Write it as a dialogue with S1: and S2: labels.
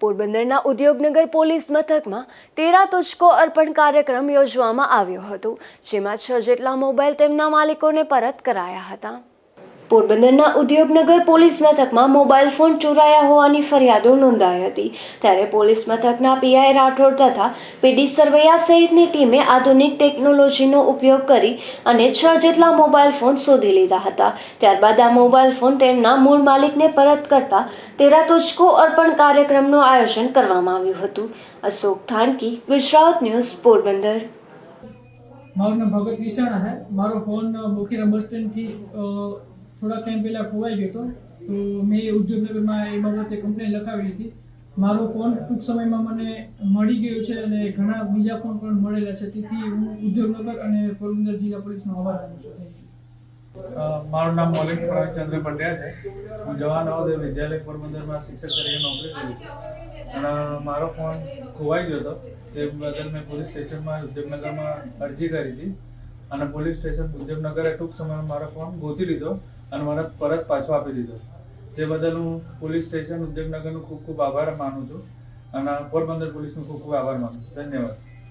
S1: પોરબંદરના ઉદ્યોગનગર પોલીસ મથકમાં તેરા તુચકો અર્પણ કાર્યક્રમ યોજવામાં આવ્યો હતો, જેમાં છ જેટલા મોબાઈલ તેમના માલિકોને પરત કરાયા હતા. પોરબંદરના ઉદ્યોગનગર પોલીસ મથકમાં મોબાઈલ ફોન ચોરાયા હોવાની ફરિયાદો નોંધાઈ હતી. ત્યારે પોલીસ મથકના પીઆઈ રાઠોડ તથા પીડી સરવૈયા સહિતની ટીમે આધુનિક ટેકનોલોજીનો ઉપયોગ કરી અને છ જેટલા મોબાઈલ ફોન શોધી લીધા હતા. ત્યારબાદ આ મોબાઈલ ફોન તેમના મૂળ માલિકને પરત કરતા તેરા તુજકો અર્પણ કાર્યક્રમનું આયોજન કરવામાં આવ્યું હતું. અશોક થાનકી ગુજરાત ન્યૂઝ, પોરબંદર.
S2: મારું નામ ભગત વિસાણા છે મારો ફોન બોખીરા બસ સ્ટેન્ડથી અ, થોડા ટાઈમ પહેલાં ખોવાઈ ગયો હતો તો મેં ઉદ્યોગનગરમાં એ બાબતે કમ્પ્લેન લખાવેલી હતી મારો ફોન ટૂંક સમયમાં મને મળી ગયો છે અને ઘણા બીજા ફોન પણ મળેલા છે. તેથી હું ઉદ્યોગનગર અને પોરબંદર જિલ્લા પોલીસનો આભાર માનું છું.
S3: મારું નામ મૌલિક પ્રવીણચંદ્ર પંડ્યા છે. હું જવાન નવોદય વિદ્યાલય પોરબંદરમાં શિક્ષક તરીકે નોકરી કરું છું. અને મારો ફોન ખોવાઈ ગયો હતો. તે બદલ મેં પોલીસ સ્ટેશનમાં ઉદ્યોગનગરમાં અરજી કરી હતી. અને પોલીસ સ્ટેશન ઉદ્યોગનગરે ટૂંક સમયમાં મારો ફોન ગોતી લીધો. અને મને પરત પાછો આપી દીધો. તે બદલ હું પોલીસ સ્ટેશન, ઉદ્યોગનગરનો ખૂબ ખૂબ આભાર માનું છું. અને પોરબંદર પોલીસનો ખૂબ ખૂબ આભાર માનું છું. ધન્યવાદ.